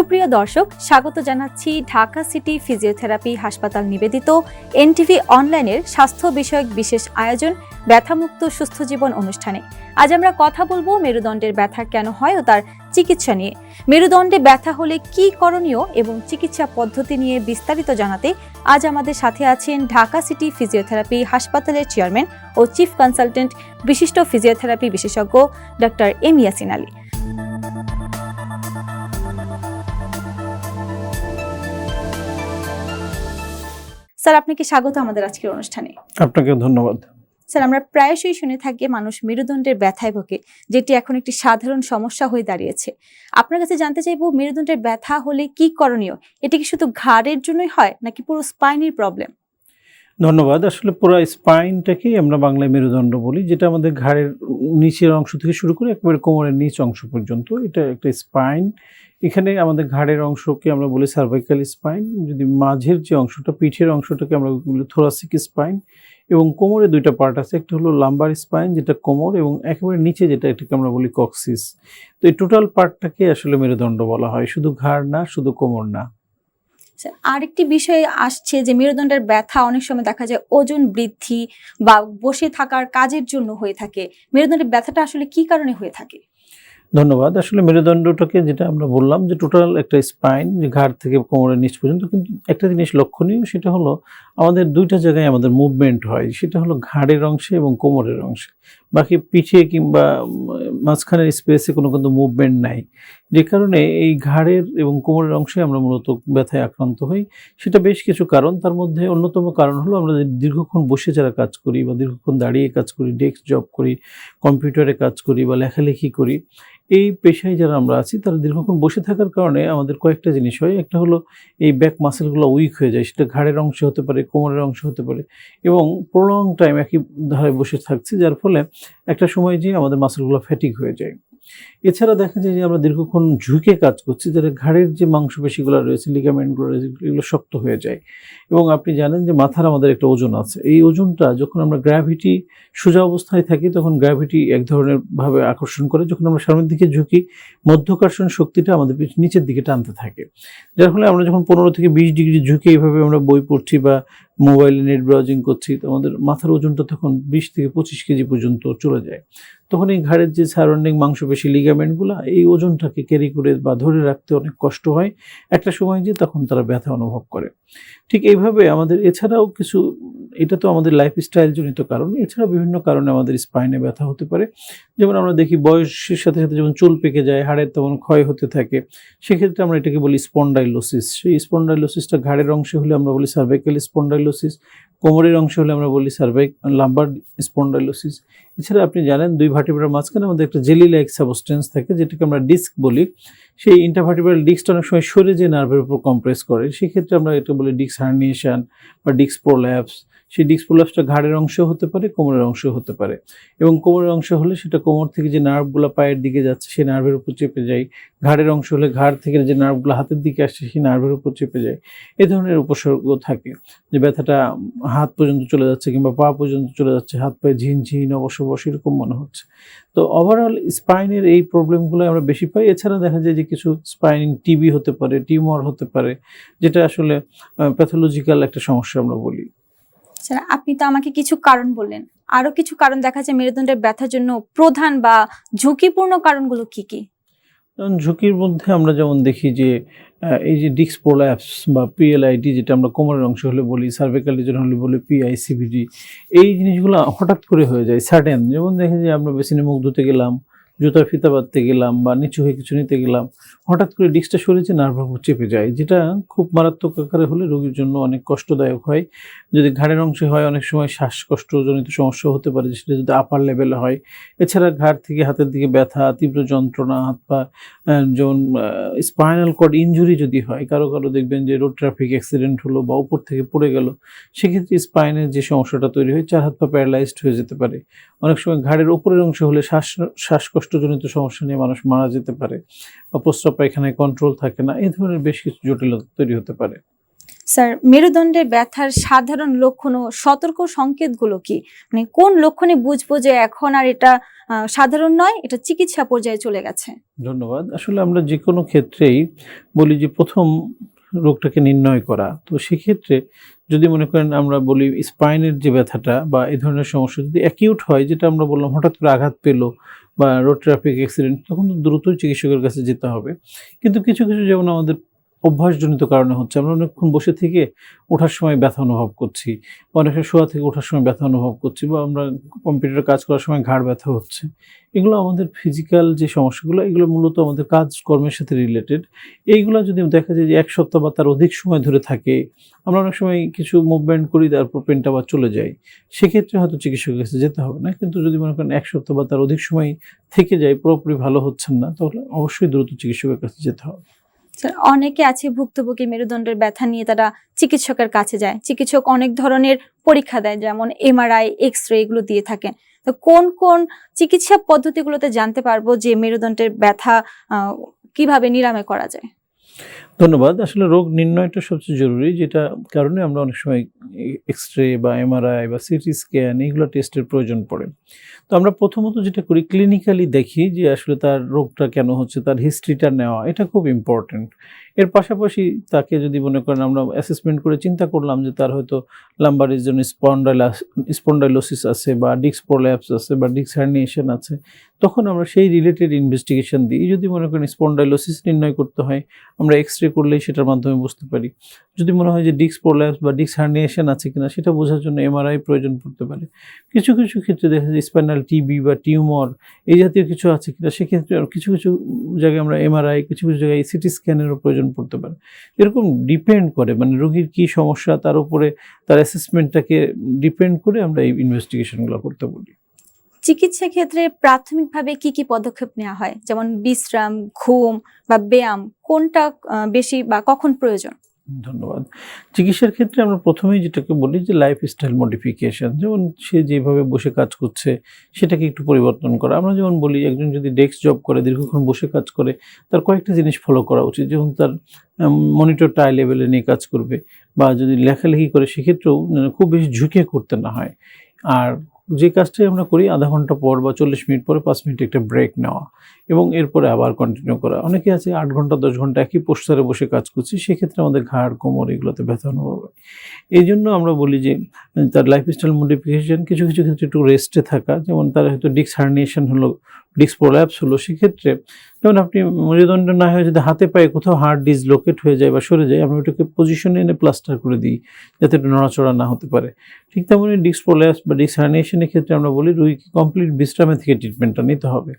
সুপ্রিয় দর্শক, স্বাগত জানাচ্ছি ঢাকা সিটি ফিজিওথেরাপি হাসপাতাল নিবেদিত এনটিভি অনলাইনের স্বাস্থ্য বিষয়ক বিশেষ আয়োজন ব্যথামুক্ত সুস্থ জীবন অনুষ্ঠানে। আজ আমরা কথা বলব মেরুদণ্ডের ব্যথা কেন হয় ও তার চিকিৎসা নিয়ে। মেরুদণ্ডে ব্যথা হলে কি করণীয় এবং চিকিৎসা পদ্ধতি নিয়ে বিস্তারিত জানাতে আজ আমাদের সাথে আছেন ঢাকা সিটি ফিজিওথেরাপি হাসপাতালের চেয়ারম্যান ও চিফ কনসালটেন্ট বিশিষ্ট ফিজিওথেরাপি বিশেষজ্ঞ doctor M Yasin Ali. Sir আপনাকে স্বাগত আমাদের আজকের অনুষ্ঠানে। আপনাকে ধন্যবাদ। স্যার আমরা প্রায়শই শুনে থাকি মানুষ মেরুদণ্ডের ব্যথায় ভোগে যেটি এখন একটি সাধারণ সমস্যা হয়ে দাঁড়িয়েছে। আপনার কাছে জানতে চাইব মেরুদণ্ডের ব্যথা হলে কি করণীয়? এটি কি শুধু ঘাড়ের জন্যই হয় নাকি পুরো স্পাইনের প্রবলেম? ধন্যবাদ। আসলে পুরো স্পাইনটাকেই আমরা বাংলায় মেরুদণ্ড বলি যেটা আমাদের ঘাড়ের নিচের অংশ থেকে শুরু করে একেবারে কোমরের নিচ অংশ পর্যন্ত। এটা একটা স্পাইন এখানে আমাদের ঘাড়ের অংশকে আমরা বলি সার্ভাইকাল স্পাইন যদি মাঝের যে অংশটা, পিঠের অংশটাকে আমরা বলি থোরাসিক স্পাইন এবং কোমরে দুইটা পার্ট আছে, একটা হলো লাম্বার স্পাইন যেটা কোমর এবং একেবারে নিচে যেটা এটাকে আমরা বলি কক্সিস তো এই টোটাল পার্টটাকে আসলে মেরুদণ্ড বলা হয়, শুধু ঘাড় না, শুধু কোমর না। আরেকটি বিষয় আসছে যে মেরুদণ্ডের ব্যথা অনেক সময় দেখা যায় ওজন বৃদ্ধি বা বসে থাকার কাজের জন্য হয়ে থাকে। মেরুদণ্ডের ব্যথাটা আসলে কি কারণে হয়ে থাকে? ধন্যবাদ। আসলে মেরুদণ্ডটাকে যেটা আমরা বললাম যে টোটাল একটা স্পাইন যে ঘাড় থেকে কোমরের নিচ পর্যন্ত, কিন্তু একটা জিনিস লক্ষণীয় সেটা হলো আমাদের দুইটা জায়গায় আমাদের মুভমেন্ট হয়, সেটা হলো ঘাড়ের অংশে এবং কোমরের অংশে। বাকি পিঠে কিংবা মাঝখানের স্পেসে কোনো কিন্তু মুভমেন্ট নাই। যে কারণে এই ঘাড়ের এবং কোমরের অংশে আমরা মূলত ব্যথায় আক্রান্ত হই। সেটা বেশ কিছু কারণ, তার মধ্যে অন্যতম কারণ হলো আমরা দীর্ঘক্ষণ বসে যারা কাজ করি বা দীর্ঘক্ষণ দাঁড়িয়ে কাজ করি ডেস্ক জব করি কম্পিউটারে কাজ করি বা লেখালেখি করি এই পেশায় যারা আমরা আছি, তারা দীর্ঘক্ষণ বসে থাকার কারণে আমাদের কয়েকটা জিনিস হয়। একটা হলো এই ব্যাক মাসেলগুলো উইক হয়ে যায়, সেটা ঘাড়ের অংশ হতে পারে, কোমরের অংশ হতে পারে এবং প্রলং টাইম একই ধারে বসে থাকছে, যার ফলে একটা সময় যে আমাদের মাসেলগুলো ফ্যাটিক হয়ে যায়। এছাড়া দেখা যায় যে আমরা দীর্ঘক্ষণ ঝুঁকে কাজ করছি যারা ঘাড়ের যে মাংসপেশিগুলো রয়েছে, লিগামেন্টগুলো রয়েছে এগুলো শক্ত হয়ে যায়। এবং আপনি জানেন যে মাথার আমাদের একটা ওজন আছে। এই ওজনটা যখন আমরা গ্র্যাভিটি সোজা অবস্থায় থাকি, তখন গ্র্যাভিটি এক ধরনের ভাবে আকর্ষণ করে। যখন আমরা সামনের দিকে ঝুঁকি, মধ্যাকর্ষণ শক্তিটা আমাদের নিচের দিকে টানতে থাকে। যার ফলে আমরা যখন পনেরো থেকে বিশ ডিগ্রি ঝুঁকে এইভাবে আমরা বই পড়ছি বা মোবাইলে নেট ব্রাউজিং করছি, তো আমাদের মাথার ওজনটা তখন বিশ থেকে পঁচিশ কেজি পর্যন্ত চলে যায়। তখন এই ঘাড়ের যে সারাউন্ডিং মাংসপেশি লিগামেন্টগুলো এই ওজনটাকে ক্যারি করে বা ধরে রাখতে অনেক কষ্ট হয়। একটা সময় যে তখন তারা ব্যথা অনুভব করে। ঠিক এইভাবে আমাদের এছাড়াও কিছু, এটা তো আমাদের লাইফস্টাইল জনিত কারণ, এছাড়াও বিভিন্ন কারণে আমাদের স্পাইনে ব্যথা হতে পারে। যেমন আমরা দেখি বয়সের সাথে সাথে যেমন চুল পেকে যায়, হাড়ের তেমন ক্ষয় হতে থাকে, সেক্ষেত্রে আমরা এটাকে বলি স্পন্ডাইলোসিস সেই স্পন্ডাইলোসিসটা ঘাড়ের অংশে হলে আমরা বলি সার্ভাইকাল স্পন্ডাইলোসিস কোমরের অংশ হলে আমরা বলি সার্ভাইক লাম্বার স্পন্ডাইলোসিস। এছাড়া আপনি জানেন দুই ভার্টিব্রার মাঝখানে আমাদের একটা জেলি লাইক সাবস্টেন্স থাকে, যেটাকে আমরা ডিস্ক বলি। সেই ইন্টারভার্টিব্রাল ডিস্কটা অনেক সময় সরে যে নার্ভের উপর কম্প্রেস করে। সেক্ষেত্রে আমরা এটা বলি ডিস্ক হার্নিয়েশন বা ডিস্ক প্রোল্যাপস সেই ডিস্ক প্রোল্যাপসটা ঘাড়ের অংশ হতে পারে, কোমরের অংশ হতে পারে। এবং কোমরের অংশ হলে সেটা কোমর থেকে যে নার্ভগুলো পায়ের দিকে যাচ্ছে, সেই নার্ভের উপর চেপে যায়। ঘাড়ের অংশ হলে ঘাড় থেকে যে নার্ভগুলো হাতের দিকে আসছে, সেই নার্ভের উপর চেপে যায়। এ ধরনের উপসর্গ থাকে যে ব্যথাটা হাত পর্যন্ত চলে যাচ্ছে কিংবা পা পর্যন্ত চলে যাচ্ছে, হাত পায়ে ঝিনঝিন অবশ্য বসে এরকম মনে হচ্ছে। তো ওভারঅল স্পাইনের এই প্রবলেমগুলো আমরা বেশি পাই। এছাড়া দেখা যায় যে কিছু স্পাইন টিবি হতে পারে টিউমার হতে পারে, যেটা আসলে প্যাথোলজিক্যাল একটা সমস্যা আমরা বলি। স্যার, আপনি তো আমাকে কিছু কারণ বললেন। আরও কিছু কারণ দেখা যায় মেরুদণ্ডের ব্যথার জন্য প্রধান বা ঝুঁকিপূর্ণ কারণগুলো কি কি? যেমন ঝুঁকির মধ্যে আমরা যেমন দেখি যে এই যে ডিস্ক প্রোল্যাপস বা পিএলআইডি যেটা আমরা কোমরের অংশ হলে বলি সার্ভিক্যাল রিজন হলে বলি পিআইসিবিডি এই জিনিসগুলো হঠাৎ করে হয়ে যায় সাডেন যেমন দেখে যে আমরা বেসিনে মুখ ধুতে গেলাম জুতার ফিতা বাঁধতে গেলাম বা নিচু হয়ে কিছু নিতে গেলাম, হঠাৎ করে ডিস্কটা সরেছে নার্ভের উপর চেপে যায়, যেটা খুব মারাত্মক আকারে হলে রোগীর জন্য অনেক কষ্টদায়ক হয়। যদি ঘাড়ের অংশে হয়, অনেক সময় শ্বাসকষ্টজনিত সমস্যা হতে পারে, সেটা যদি আপার লেভেলে হয়। এছাড়া ঘাড় থেকে হাতের দিকে ব্যথা, তীব্র যন্ত্রণা, হাত পা যেমন স্পাইনাল কর্ড ইনজুরি যদি হয়, কারও কারও দেখবেন যে রোড ট্রাফিক অ্যাক্সিডেন্ট হলো বা উপর থেকে পড়ে গেল, সেক্ষেত্রে স্পাইনের যে সমস্যাটা তৈরি হয়, চার হাত পা প্যারালাইজড হয়ে যেতে পারে। অনেক সময় ঘাড়ের উপরের অংশ হলে শ্বাস শ্বাসকষ্টজনিত সমস্যা নিয়ে মানুষ মারা যেতে পারে বা প্রস্রাব পায়খানায় কন্ট্রোল থাকে না এই ধরনের বেশ কিছু জটিলতা তৈরি হতে পারে। স্যার মেরুদণ্ডের ব্যথার সাধারণ লক্ষণ ও সতর্ক সংকেতগুলো কি? মানে কোন লক্ষণে বুঝব যে এখন আর এটা সাধারণ নয় এটা চিকিৎসা পর্যায়ে চলে গেছে? ধন্যবাদ। আসলে আমরা যে কোনো ক্ষেত্রেই বলি যে প্রথম রোগটাকে নির্ণয় করা। তো সেক্ষেত্রে যদি মনে করেন আমরা বলি স্পাইনের যে ব্যথাটা বা এই ধরনের সমস্যা যদি অ্যাকিউট হয় যেটা আমরা বললাম হঠাৎ করে আঘাত পেল বা রোড ট্রাফিক অ্যাক্সিডেন্ট তখন তো দ্রুতই চিকিৎসকের কাছে যেতে হবে। কিন্তু কিছু কিছু যেমন আমাদের অভ্যাসজনিত কারণে হচ্ছে। আমরা অনেকক্ষণ বসে থেকে ওঠার সময় ব্যথা অনুভব করছি বা অনেক সময় শোয়া থেকে ওঠার সময় ব্যথা অনুভব করছি বা আমরা কম্পিউটারে কাজ করার সময় ঘাড় ব্যথা হচ্ছে। এগুলো আমাদের ফিজিক্যাল যে সমস্যাগুলো, এগুলো মূলত আমাদের কাজ কর্মের সাথে রিলেটেড এইগুলো যদি দেখা যায় যে এক সপ্তাহ বা তার অধিক সময় ধরে থাকে, আমরা অনেক সময় কিছু মুভমেন্ট করি, তারপর পেনটা আবার চলে যায়। সেক্ষেত্রে হয়তো চিকিৎসকের কাছে যেতে হবে না। কিন্তু যদি মনে করেন এক সপ্তাহ বা তার অধিক সময় থেকে যায়, পুরোপুরি ভালো হচ্ছেন না, তাহলে অবশ্যই দ্রুত চিকিৎসকের কাছে যেতে হবে। অনেকে আছে ভুক্তভোগী মেরুদণ্ডের ব্যথা নিয়ে তারা চিকিৎসকের কাছে যায়। চিকিৎসক অনেক ধরনের পরীক্ষা দেয়, যেমন এমআরআই এক্স রে এগুলো দিয়ে থাকেন। তো কোন কোন চিকিৎসা পদ্ধতিগুলোতে জানতে পারব যে মেরুদণ্ডের ব্যথা কীভাবে নিরাময় করা যায়? ধন্যবাদ। আসলে রোগ নির্ণয়টা সবচেয়ে জরুরি, যেটা কারণে আমরা অনেক সময় এক্স রে বা এমআরআই বা সিটি স্ক্যান এইগুলো টেস্টের প্রয়োজন পড়ে। তো আমরা প্রথমত যেটা করি ক্লিনিক্যালি দেখি যে আসলে তার রোগটা কেন হচ্ছে, তার হিস্ট্রিটা নেওয়া, এটা খুব ইম্পর্ট্যান্ট এর পাশাপাশি তাকে যদি মনে করেন আমরা অ্যাসেসমেন্ট করে চিন্তা করলাম যে তার হয়তো লাম্বারের জন্য স্পন্ডাইলাস স্পন্ডাইলোসিস আছে বা ডিক্স প্রোল্যাপস আছে বা ডিক্স হার্নিয়েশন আছে তখন আমরা সেই রিলেটেড ইনভেস্টিগেশন দিই। যদি মনে করেন স্পন্ডাইলোসিস নির্ণয় করতে হয়, আমরা এক্স রে করলেই সেটার মাধ্যমে বুঝতে পারি। যদি মনে হয় যে ডিক্স প্রোল্যাপস বা ডিক্স হার্নিয়েশন আছে কিনা, সেটা বোঝার জন্য এমআরআই প্রয়োজন পড়তে পারে। কিছু কিছু ক্ষেত্রে দেখা যায় স্পাইনাল টিবি বা টিউমার এই জাতীয় কিছু আছে কিনা, সেক্ষেত্রে কিছু কিছু জায়গায় আমরা এমআরআই কিছু কিছু জায়গায় সিটি স্ক্যানেরও প্রয়োজন পড়তে পারে। এরকম ডিপেন্ড করে মানে রোগীর কী সমস্যা, তার উপরে তার অ্যাসেসমেন্টটাকে ডিপেন্ড করে আমরা এই ইনভেস্টিগেশনগুলো করতে বলি। চিকিৎসা ক্ষেত্রে প্রাথমিকভাবে কি কি পদক্ষেপ নেওয়া হয়? যেমন বিশ্রাম, ঘুম বা ব্যায়াম, কোনটা বেশি বা কখন প্রয়োজন? ধন্যবাদ। চিকিৎসার ক্ষেত্রে আমরা প্রথমেই যেটাকে বলি যে লাইফস্টাইল মডিফিকেশন যেমন সে যেভাবে বসে কাজ করছে, সেটাকে একটু পরিবর্তন করা। আমরা যেমন বলি, একজন যদি ডেস্ক জব করে, দীর্ঘক্ষণ বসে কাজ করে, তার কয়েকটা জিনিস ফলো করা উচিত। যেমন তার মনিটরটা আই লেভেলে নিয়ে কাজ করবে, বা যদি লেখালেখি করে, সেক্ষেত্রেও খুব বেশি ঝুঁকে করতে না হয়। আর যে কাজটাই আমরা করি, আধা ঘণ্টা পর বা চল্লিশ মিনিট পরে পাঁচ মিনিট একটা ব্রেক নেওয়া এবং এরপরে আবার কন্টিনিউ করা। অনেকে আছে আট ঘণ্টা, দশ ঘণ্টা একই পোস্টারে বসে কাজ করছি, সেক্ষেত্রে আমাদের ঘাড়, কোমর এগুলোতে ব্যথা অনুভব হয়। এই জন্য আমরা বলি যে, তার লাইফস্টাইল মডিফিকেশন কিছু কিছু ক্ষেত্রে একটু রেস্টে থাকা, যেমন তার হয়তো ডিক্স হার্নিয়েশন হলো ডিক্স প্রোল্যাপস হলো, সেক্ষেত্রে যেমন আপনি মেরুদণ্ড না হয়ে যদি হাতে পায়ে কোথাও হার্ট ডিসলোকেট হয়ে যায় বা সরে যায়, আমরা ওটাকে পজিশনে এনে প্লাস্টার করে দিই, যাতে এটা নড়াচড়া না হতে পারে। ঠিক তেমনই ডিস্ক প্রোল্যাপস বা ডিস্ক হার্নিয়েশনের ক্ষেত্রে আমরা বলি রুগীকে কমপ্লিট বিশ্রামে থেকে ট্রিটমেন্টটা নিতে হবে।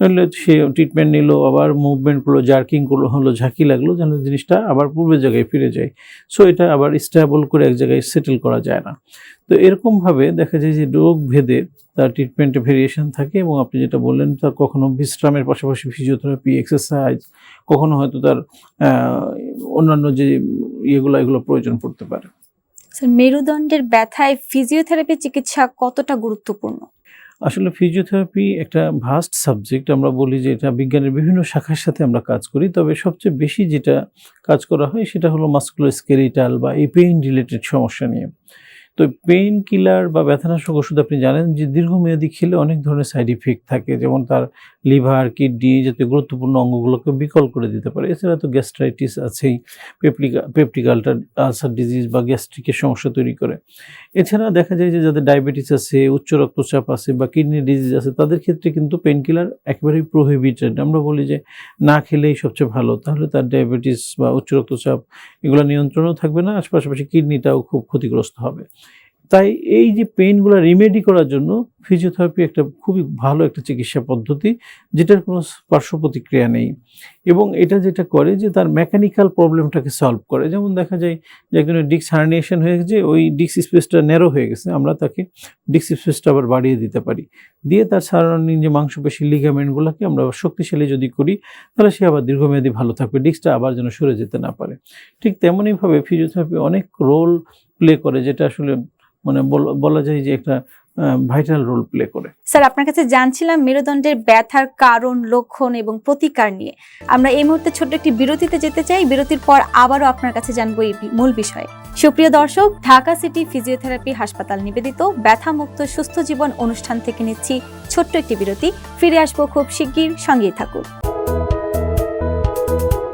নাহলে সে ট্রিটমেন্ট নিল, আবার মুভমেন্ট করল জার্কিং করল, হলো, ঝাঁকি লাগল, যেন জিনিসটা আবার পূর্বের জায়গায় ফিরে যায়। সো এটা আবার স্টেবল করে এক জায়গায় সেটেল করা যায় না। তো এরকমভাবে দেখা যায় যে রোগ ভেদে তার ট্রিটমেন্টে ভেরিয়েশন থাকে এবং আপনি যেটা বললেন, তার কখনো বিশ্রামের পাশাপাশি ফিজিওথেরাপি এক্সারসাইজ কখনো হয়তো তার অন্যান্য যে ইয়েগুলো, এগুলো প্রয়োজন পড়তে পারে। স্যার মেরুদণ্ডের ব্যথায় ফিজিওথেরাপি চিকিৎসা কতটা গুরুত্বপূর্ণ? আসলে ফিজিওথেরাপি একটা ভাস্ট সাবজেক্ট আমরা বলি যে এটা বিজ্ঞানের বিভিন্ন শাখার সাথে আমরা কাজ করি। তবে সবচেয়ে বেশি যেটা কাজ করা হয় সেটা হলো মাস্কুলোস্কেলিটাল বা এই পেইন রিলেটেড সমস্যা নিয়ে। তো পেইন কিলার বা ব্যথানাশক ওষুধ আপনি জানেন যে দীর্ঘমেয়াদী খেলে অনেক ধরনের সাইড ইফেক্ট থাকে, যেমন তার লিভার, কিডনি জাতীয় গুরুত্বপূর্ণ অঙ্গগুলোকে বিকল করে দিতে পারে। এছাড়া তো গ্যাস্ট্রাইটিস আছেই, পেপটিকা পেপটিকালটার আলসার ডিজিজ বা গ্যাস্ট্রিকের সমস্যা তৈরি করে। এছাড়া দেখা যায় যে যাদের ডায়াবেটিস আছে, উচ্চ রক্তচাপ আছে বা কিডনি ডিজিজ আছে, তাদের ক্ষেত্রে কিন্তু পেন কিলার একেবারেই প্রোহিবিটেড আমরা বলি যে না খেলেই সবচেয়ে ভালো, তাহলে তার ডায়াবেটিস বা উচ্চ রক্তচাপ এগুলো নিয়ন্ত্রণও থাকবে না আর পাশাপাশি কিডনিটাও খুব ক্ষতিগ্রস্ত হবে। তাই এই যে পেইনগুলো রিমেডি করার জন্য ফিজিওথেরাপি একটা খুবই ভালো একটা চিকিৎসা পদ্ধতি, যেটার কোনো পার্শ্ব প্রতিক্রিয়া নেই। এবং এটা যেটা করে যে তার মেকানিক্যাল প্রবলেমটাকে সলভ করে। যেমন দেখা যায় যে একজনের ডিক্স হার্নিয়েশন হয়ে গেছে, ওই ডিক্স স্পেসটা ন্যারো হয়ে গেছে, আমরা তাকে ডিক্স স্পেসটা আবার বাড়িয়ে দিতে পারি। দিয়ে তার সারাউন্ডিং যে মাংসপেশি লিগামেন্টগুলোকে আমরা শক্তিশালী যদি করি, তাহলে সে আবার দীর্ঘমেয়াদী ভালো থাকবে ডিক্সটা আবার যেন সরে যেতে না পারে। ঠিক তেমনইভাবে ফিজিওথেরাপি অনেক রোল প্লে করে, যেটা আসলে মানে বলা যায় যে একটা ভাইটাল রোল প্লে করে। স্যার, আপনার কাছে জানছিলাম মেরুদণ্ডের ব্যথার কারণ, লক্ষণ এবং প্রতিকার নিয়ে। আমরা এই মুহূর্তে ছোট্ট একটি বিরতিতে যেতে চাই। বিরতির পর আবারও আপনার কাছে জানব এই মূল বিষয়ে। সুপ্রিয় দর্শক, ঢাকা সিটি ফিজিওথেরাপি হাসপাতাল নিবেদিত ব্যথামুক্ত সুস্থ জীবন অনুষ্ঠান থেকে নিচ্ছি ছোট্ট একটি বিরতি। ফিরে আসব খুব শিগগির, সঙ্গেই থাকুন।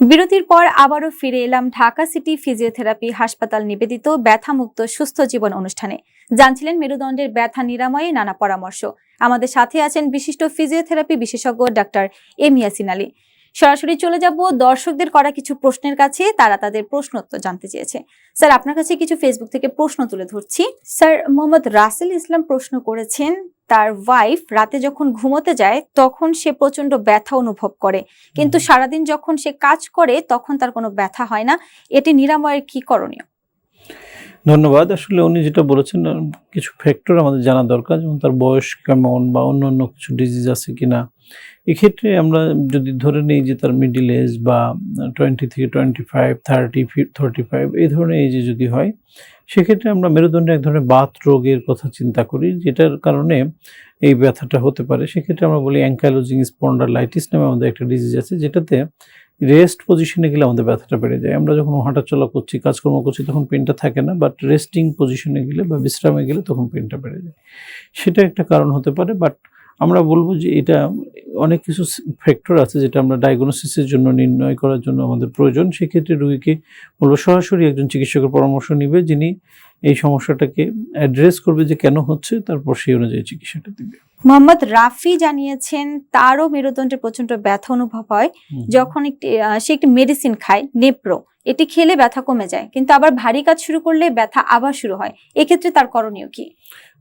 বিরতির পর আবারও ফিরে এলাম ঢাকা সিটি ফিজিওথেরাপি হাসপাতাল নিবেদিত ব্যথামুক্ত সুস্থ জীবন অনুষ্ঠানে। জানছিলেন মেরুদণ্ডের ব্যথা নিরাময়ে নানা পরামর্শ। আমাদের সাথে আছেন বিশিষ্ট ফিজিওথেরাপি বিশেষজ্ঞ ডাক্তার এম ইয়াসিন আলী। সরাসরি চলে যাব দর্শকদের করা কিছু প্রশ্নের কাছে, তারা তাদের প্রশ্ন উত্তর জানতে চেয়েছে। স্যার, আপনার কাছে কিছু ফেসবুক থেকে প্রশ্ন তুলে ধরছি। স্যার, মোহাম্মদ রাসেল ইসলাম প্রশ্ন করেছেন তার ওয়াইফ রাতে যখন ঘুমোতে যায় তখন সে প্রচণ্ড ব্যথা অনুভব করে। কিন্তু সারাদিন যখন সে কাজ করে তখন তার কোনো ব্যথা হয় না। এটি নিরাময়ের কি করণীয়? ধন্যবাদ। আসলে উনি যেটা বলেছেন কিছু ফ্যাক্টর আমাদের জানা দরকার যেমন তার বয়স কেমন বা অন্য অন্য কিছু ডিজিজ আছে কিনা। এক্ষেত্রে আমরা যদি ধরে নিই যে তার মিডিল এজ বা টোয়েন্টি থেকে twenty five thirty thirty five এই ধরনের এজে যদি হয় সেক্ষেত্রে আমরা মেরুদণ্ডে এক ধরনের বাত রোগের কথা চিন্তা করি, যেটার কারণে এই ব্যথাটা হতে পারে। সেক্ষেত্রে আমরা বলি অ্যাঙ্কাইলোজিং স্পন্ডালাইটিস নামে আমাদের একটা ডিজিজ আছে, যেটাতে রেস্ট পজিশনে গেলে আমাদের ব্যথাটা বেড়ে যায়। আমরা যখন হাঁটাচলা করছি, কাজকর্ম করছি, তখন পেনটা থাকে না বাট রেস্টিং পজিশনে গেলে বা বিশ্রামে গেলে তখন পেনটা বেড়ে যায়। সেটা একটা কারণ হতে পারে বাট আমরা বলব যে এটা অনেক কিছু ফ্যাক্টর আছে যেটা আমরা ডায়াগনোসিসের জন্য নির্ণয় করার জন্য আমাদের প্রয়োজন। সেক্ষেত্রে রুগীকে বলব সরাসরি একজন চিকিৎসকের পরামর্শ নিবে যিনি এই সমস্যাটাকে অ্যাড্রেস করবে যে কেন হচ্ছে তারপর সেই অনুযায়ী চিকিৎসাটা দিবে। মোহাম্মদ রাফি জানিয়েছেন তারও মেরুদণ্ডে প্রচণ্ড ব্যথা অনুভব হয়। যখন একটি সে একটি মেডিসিন খায় নেপ্রো এটি খেলে ব্যথা কমে যায়। কিন্তু আবার ভারী কাজ শুরু করলে ব্যথা আবার শুরু হয়। এক্ষেত্রে তার করণীয় কি?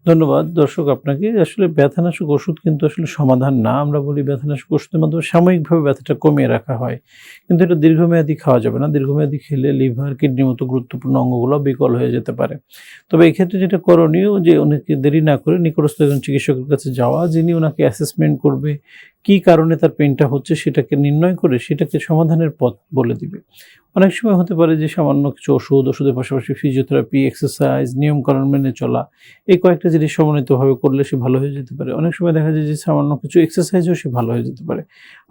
ধন্যবাদ। দর্শক, আপনাকে আসলে ব্যথানাশক ওষুধ কিন্তু আসলে সমাধান না। আমরা বলি ব্যথানাশক ওষুধের মাধ্যমে সাময়িকভাবে ব্যথাটা কমিয়ে রাখা হয়। কিন্তু এটা দীর্ঘমেয়াদী খাওয়া যাবে না। দীর্ঘমেয়াদী খেলে লিভার, কিডনির মতো গুরুত্বপূর্ণ অঙ্গগুলো বিকল হয়ে যেতে পারে। তবে এক্ষেত্রে যেটা করণীয় যে ওনাকে দেরি না করে নিকটস্থ একজন চিকিৎসকের কাছে যাওয়া, যিনি ওনাকে অ্যাসেসমেন্ট করবে কি কারণে তার পেনটা হচ্ছে সেটাকে নির্ণয় করে সেটাকে সমাধানের পথ বলে দিবে। অনেক সময় হতে পারে যে সামান্য কিছু ওষুধ, ওষুধের পাশাপাশি ফিজিওথেরাপি এক্সারসাইজ নিয়মকানুন মেনে চলা, এই কয়েকটা জিনিস সমন্বিতভাবে করলে সে ভালো হয়ে যেতে পারে। অনেক সময় দেখা যায় যে সামান্য কিছু এক্সারসাইজও সে ভালো হয়ে যেতে পারে।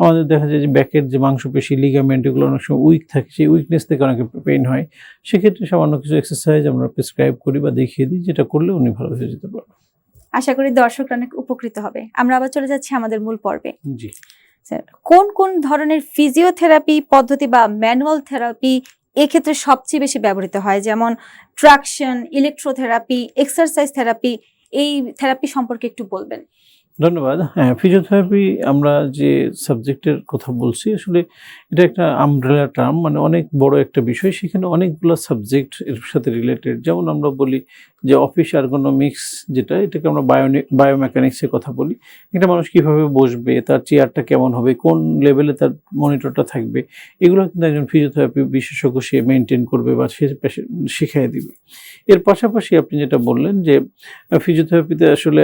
আমাদের দেখা যায় যে ব্যাকের যে মাংসপেশি লিগামেন্ট এগুলো অনেক সময় উইক থাকে, সেই উইকনেস থেকে অনেকে পেন হয়। সেক্ষেত্রে সামান্য কিছু এক্সারসাইজ আমরা প্রেসক্রাইব করি বা দেখিয়ে দিই, যেটা করলে উনি ভালো হয়ে যেতে পারবেন। আশা করি দর্শকরা অনেক উপকৃত হবে। আমরা আবার চলে যাচ্ছি আমাদের মূল পর্বে। কোন কোন ধরনের ফিজিওথেরাপি পদ্ধতি বা ম্যানুয়াল থেরাপি এক্ষেত্রে সবচেয়ে বেশি ব্যবহৃত হয়? যেমন ট্রাকশন ইলেকট্রোথেরাপি এক্সারসাইজ থেরাপি এই থেরাপি সম্পর্কে একটু বলবেন। ধন্যবাদ। হ্যাঁ ফিজিওথেরাপি আমরা যে সাবজেক্টের কথা বলছি আসলে এটা একটা আমব্রেলা টার্ম মানে অনেক বড় একটা বিষয়। সেখানে অনেকগুলো সাবজেক্ট এর সাথে রিলেটেড যেমন আমরা বলি যে অফিস আর্গোনমিক্স যেটা, এটাকে আমরা বায়োনি বায়োমেকানিক্সের কথা বলি। এটা মানুষ কীভাবে বসবে, তার চেয়ারটা কেমন হবে, কোন লেভেলে তার মনিটরটা থাকবে, এগুলো কিন্তু একজন ফিজিওথেরাপি বিশেষজ্ঞ সে মেনটেন করবে বা সে শিখিয়ে দিবে। এর পাশাপাশি আপনি যেটা বললেন যে ফিজিওথেরাপিতে আসলে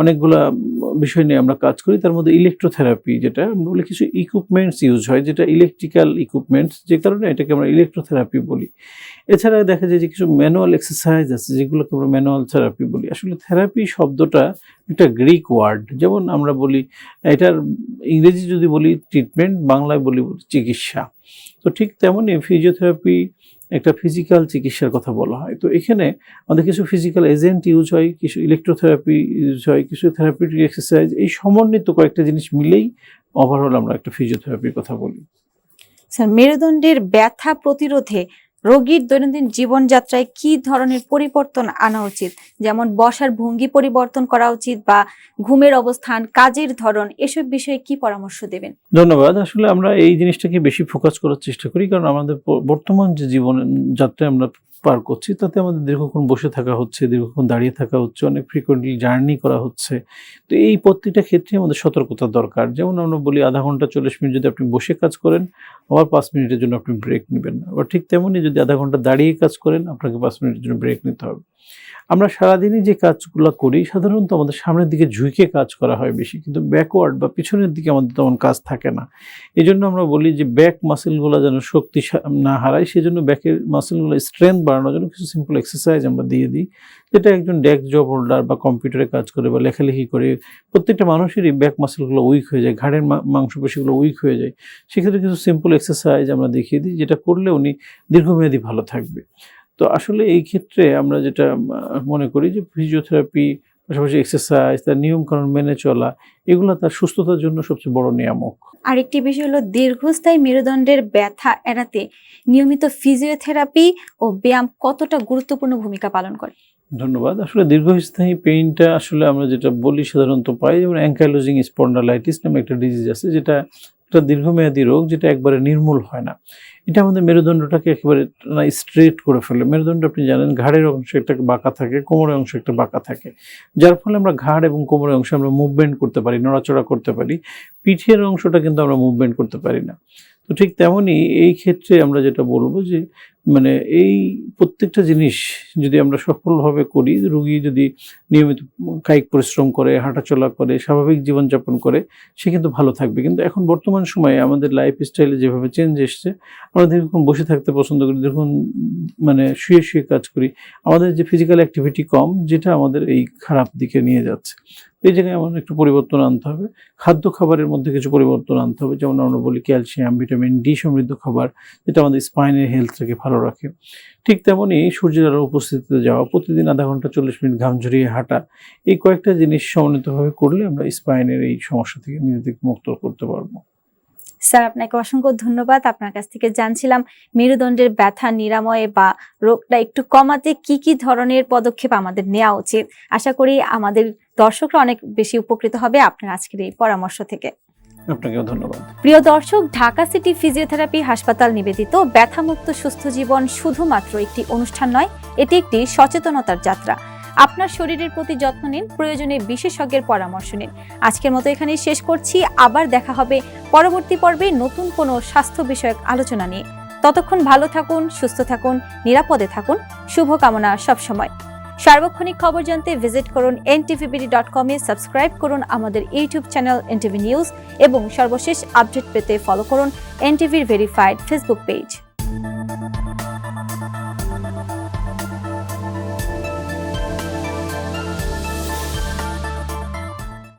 অনেকগুলা বিষয় নিয়ে আমরা কাজ করি, তার মধ্যে ইলেকট্রোথেরাপি যেটা, আমরা বলি কিছু ইকুইপমেন্টস ইউজ হয়, যেটা ইলেকট্রিক্যাল ইকুইপমেন্টস যে কারণে এটাকে আমরা ইলেকট্রোথেরাপি বলি। এছাড়া দেখা যায় যে কিছু ম্যানুয়াল এক্সারসাইজ আছে, যেগুলোকে আমরা ম্যানুয়াল থেরাপি বলি। আসলে থেরাপি শব্দটা একটা গ্রিক ওয়ার্ড যেমন আমরা বলি, এটার ইংরেজি যদি বলি ট্রিটমেন্ট বাংলায় বলি চিকিৎসা। তো ঠিক তেমনই ফিজিওথেরাপি একটা ফিজিক্যাল চিকিৎসার কথা বলা হয়। তো এখানে আমাদের কিছু ফিজিক্যাল এজেন্ট ইউজ হয়, কিছু ইলেকট্রোথেরাপি ইউজ হয়, কিছু থেরাপিউটিক এক্সারসাইজ এই সমন্বিত কয়েকটা জিনিস মিলেই ওভারঅল আমরা একটা ফিজিওথেরাপির কথা বলি। স্যার, মেরুদণ্ডের ব্যথা প্রতিরোধে রোগীর দৈনন্দিন জীবনযাত্রায় কি ধরনের পরিবর্তন আনা উচিত? যেমন বসার ভঙ্গি পরিবর্তন করা উচিত বা ঘুমের অবস্থান, কাজের ধরন, এসব বিষয়ে কি পরামর্শ দেবেন? ধন্যবাদ। আসলে আমরা এই জিনিসটাকে বেশি ফোকাস করার চেষ্টা করি, কারণ আমাদের বর্তমান যে জীবন যাত্রায় আমরা পার করছি, তাতে আমাদের দীর্ঘক্ষণ বসে থাকা হচ্ছে, দীর্ঘক্ষণ দাঁড়িয়ে থাকা হচ্ছে, অনেক ফ্রিকোয়েন্টলি জার্নি করা হচ্ছে। তো এই প্রত্যেকটা ক্ষেত্রে আমাদের সতর্কতা দরকার। যেমন আমরা বলি আধা ঘণ্টা চল্লিশ মিনিট যদি আপনি বসে কাজ করেন, আবার পাঁচ মিনিটের জন্য আপনি ব্রেক নেবেন আবার ঠিক তেমনই যদি আধা ঘণ্টা দাঁড়িয়ে কাজ করেন, আপনাকে পাঁচ মিনিটের জন্য ব্রেক নিতে হবে। আমরা সারাদিনই যে কাজগুলো করি, সাধারণত আমাদের সামনের দিকে ঝুঁকে কাজ করা হয় বেশি, কিন্তু ব্যাকওয়ার্ড বা পিছনের দিকে আমাদের তেমন কাজ থাকে না। এই জন্য আমরা বলি যে ব্যাক মাসেলগুলো যেন শক্তি না হারায় সেই জন্য ব্যাকের মাসেলগুলো স্ট্রেংথ বাড়ানোর জন্য কিছু সিম্পল এক্সারসাইজ আমরা দিয়ে দিই, যেটা একজন ডেস্ক জব হোল্ডার বা কম্পিউটারে কাজ করে বা লেখালেখি করে, প্রত্যেকটা মানুষেরই ব্যাক মাসেলগুলো উইক হয়ে যায়, ঘাড়ের মাংসপেশিগুলো উইক হয়ে যায়। সেক্ষেত্রে কিছু সিম্পল এক্সারসাইজ আমরা দেখিয়ে দিই, যেটা করলে উনি দীর্ঘমেয়াদী ভালো থাকবে। তো আসলে এই ক্ষেত্রে আমরা যেটা মনে করি যে ফিজিওথেরাপি পাশাপাশি এক্সারসাইজ তার নিয়মকানুন মেনে চলা, এগুলো তার সুস্থতার জন্য সবচেয়ে বড় নিয়ামক। আরেকটি বিষয় হলো, দীর্ঘস্থায়ী মেরুদণ্ডের ব্যথা এড়াতে নিয়মিত ফিজিওথেরাপি ও ব্যায়াম কতটা গুরুত্বপূর্ণ ভূমিকা পালন করে? ধন্যবাদ। আসলে দীর্ঘস্থায়ী পেইনটা আসলে আমরা যেটা বলি সাধারণত পাই, যেমন অ্যাঙ্কাইলোজিং স্পন্ডালাইটিস নামে একটা ডিজিজ আছে, যেটা একটা দীর্ঘমেয়াদী রোগ যেটা একবারে নির্মূল হয় না। এটা আমাদের মেরুদণ্ডটাকে একেবারে স্ট্রেট করে ফেলে। মেরুদণ্ড আপনি জানেন, ঘাড়ের অংশ একটা বাঁকা থাকে, কোমরের অংশ একটা বাঁকা থাকে। যার ফলে আমরা ঘাড় এবং কোমরের অংশে আমরা মুভমেন্ট করতে পারি, নড়াচড়া করতে পারি। পিঠের অংশটা কিন্তু আমরা মুভমেন্ট করতে পারি না। তো ঠিক তেমনই এই ক্ষেত্রে আমরা যেটা বলব যে মানে এই প্রত্যেকটা জিনিস যদি আমরা সফলভাবে করি, রুগী যদি নিয়মিত কায়িক পরিশ্রম করে, হাঁটাচলা করে, স্বাভাবিক জীবনযাপন করে, সে কিন্তু ভালো থাকবে। কিন্তু এখন বর্তমান সময়ে আমাদের লাইফ স্টাইলে যেভাবে চেঞ্জ এসছে, আমরা দীর্ঘক্ষণ বসে থাকতে পছন্দ করি, দীর্ঘক্ষণ মানে শুয়ে শুয়ে কাজ করি, আমাদের যে ফিজিক্যাল অ্যাক্টিভিটি কম, যেটা আমাদের এই খারাপ দিকে নিয়ে যাচ্ছে। এই জায়গায় আমাদের একটু পরিবর্তন আনতে হবে। খাদ্য খাবারের মধ্যে কিছু পরিবর্তন আনতে হবে। যেমন আমরা বলি ক্যালসিয়াম, ভিটামিন ডি সমৃদ্ধ খাবার, যেটা আমাদের স্পাইনের হেলথটাকে ভালো রাখে। ঠিক তেমনই সূর্যের আলোর উপস্থিতিতে যাওয়া, প্রতিদিন আধা ঘণ্টা চল্লিশ মিনিট ঘাম ঝরিয়ে হাঁটা, এই কয়েকটা জিনিস সমন্বিতভাবে করলে আমরা স্পাইনের এই সমস্যা থেকে নিজেদেরকে মুক্ত করতে পারব। স্যার, আপনাকে অসংখ্য ধন্যবাদ। আপনার কাছ থেকে জানছিলাম মেরুদণ্ডের ব্যথা, নিরাময়ে বা রোগটা একটু কমাতে কি কি ধরনের পদক্ষেপ আমাদের নেওয়া উচিত। আশা করি আমাদের দর্শকরা অনেক বেশি উপকৃত হবে আপনার আজকের এই পরামর্শ থেকে। আপনাকেও ধন্যবাদ। প্রিয় দর্শক ঢাকা সিটি ফিজিওথেরাপি হাসপাতাল নিবেদিত ব্যথামুক্ত সুস্থ জীবন শুধুমাত্র একটি অনুষ্ঠান নয় এটি একটি সচেতনতার যাত্রা। আপনার শরীরের প্রতি যত্ন নিন প্রয়োজনে বিশেষজ্ঞের পরামর্শ নিন। আজকের মতো এখানেই শেষ করছি। আবার দেখা হবে পরবর্তী পর্বে নতুন কোনো স্বাস্থ্য বিষয়ক আলোচনা নিয়ে। ততক্ষণ ভালো থাকুন সুস্থ থাকুন নিরাপদে থাকুন। শুভকামনা সবসময়। সার্বক্ষণিক খবর জানতে ভিজিট করুন এনটিভিবিডি ডট কমে সাবস্ক্রাইব করুন আমাদের ইউটিউব চ্যানেল এনটিভি নিউজ এবং সর্বশেষ আপডেট পেতে ফলো করুন এনটিভির ভেরিফাইড ফেসবুক পেজ